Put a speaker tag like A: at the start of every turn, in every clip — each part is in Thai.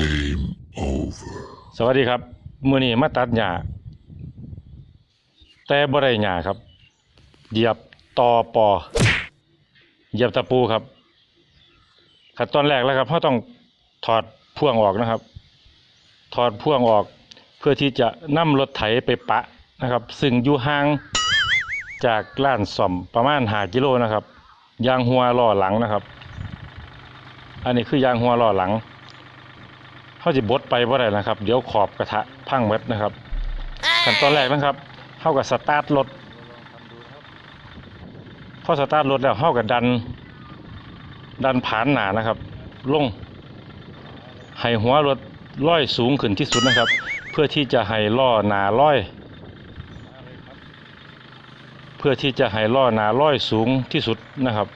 A: Game over.
B: สวัสดีครับ มือนี้มาตัดหญ้าแต่บ่ได้หญ้าครับ เหยียบตอปอ เหยียบตะปูครับ ขั้นตอนแรกแล้วครับเราต้องถอดพ่วงออกนะครับ ถอดพ่วงออกเพื่อที่จะนำรถไถไปปะนะครับ ซึ่งอยู่ห่างจากร้านซ่อมประมาณ5กิโลนะครับ ยางหัวล้อหลังนะครับ อันนี้คือยางหัวล้อหลัง เขาจะบดไปว่าไรนะครับ เดี๋ยวขอบกระทะพังเม็ดนะครับขั้นตอนแรกนะครับเขากับสตาร์ทรถพอสตาร์ทรถแล้วเขากับดัน ดันผานหนานะครับ ลงให้หัวรถล่อยสูงขึ้นที่สุดนะครับ เพื่อที่จะให้ล้อหนาล่อยเพื่อที่จะให้ล้อหนาล่อยสูงที่สุดนะครับ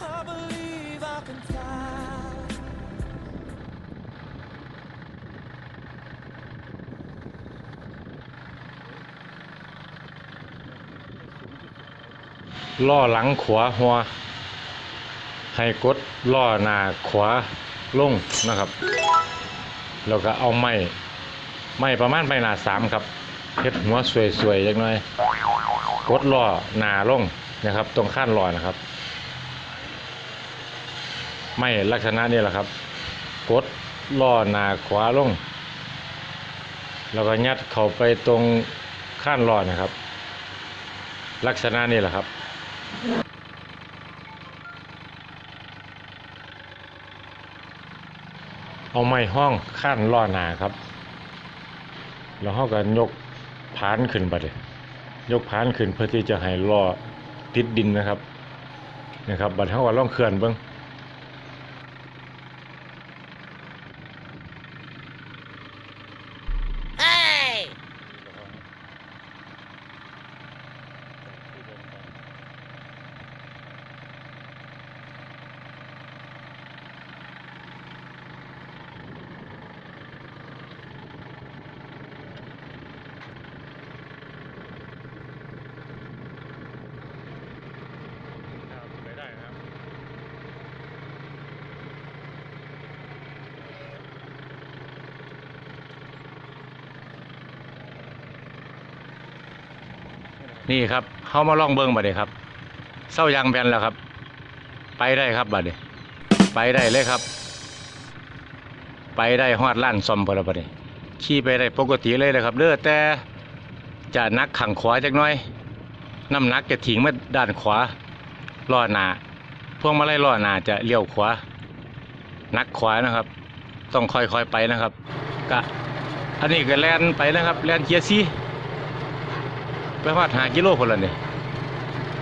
C: I believe I can fly.
B: ล่อหลังขวาหัวให้กดล่อหน้าขวาลงนะครับ แล้วก็เอาไม้ไม้ประมาณไม้หน้าสามครับเฮ็ดหัวสวยๆจักหน่อย กดล่อหน้าลงนะครับ ตรงข้านล่อนะครับ ไม่ลักษณะนี้แหละครับ กดล่อหนาขวาลง แล้วก็ยัดเข้าไปตรงข้านล่อนะครับ ลักษณะนี้แหละครับเอาไม้ห้องขั้นล่อหนาครับ แล้วเขาก็ยกผานขึ้นไปเลยยกผานขึ้นเพื่อที่จะให้ล่อติดดินนะครับนะครับบัดเขาก็ล่องเคลื่อนเบิ้ง นี่ครับเขามาล่องเบิ้งบัดนี้ครับเศร้ายางแบนแล้วครับ ไปได้ครับบัดนี้ไปได้เลยครับ ไปได้ฮอดล้านซอมพอแล้วบัดนี้ขี่ไปได้ปกติเลยนะครับเด้อแต่จะนักขังขวาจักหน่อยน้ำหนักจะถิงมาด้านขวาล้อหนาพวงมาลัยล้อหนาจะเลี้ยวขวานักขวานะครับ ต้องค่อยๆไปนะครับกะอันนี้ก็แล่นไปนะครับแล่นเกียร์ซี ไปฮอดหากิโลคนละเนี่ย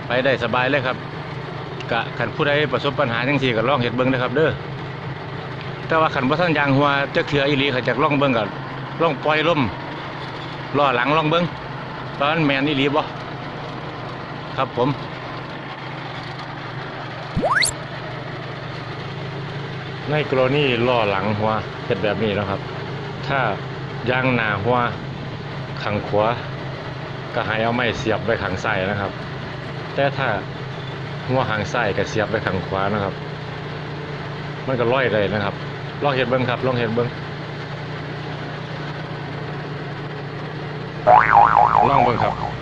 B: ไปได้สบายเลยครับกะขันผู้ใดประสบปัญหาจังซี่ก็ลองเฮ็ดเบิ่งนะครับ เด้อแต่ว่าขันบ่ทันยางหัวจักเถื่ออีหลีเขาจักล่องเบิ่งก็ลองปล่อยล่มล้อหลังล่องเบิ่งตอนแมนอีหลีบ่ครับผมในกรณีล้อหลังหัวเฮ็ดแบบนี้นะครับ ถ้ายางหนาหัวข้างขวา ก็ให้เอาไม้เสียบไว้ข้างซ้ายนะครับ แต่ถ้าหัวข้างซ้ายก็เสียบไว้ข้างขวานะครับ มันก็ร้อยเลยนะครับ ลองเห็ดเบิ้งครับ ลองเห็ดเบิ้งลองเบิ้งครับ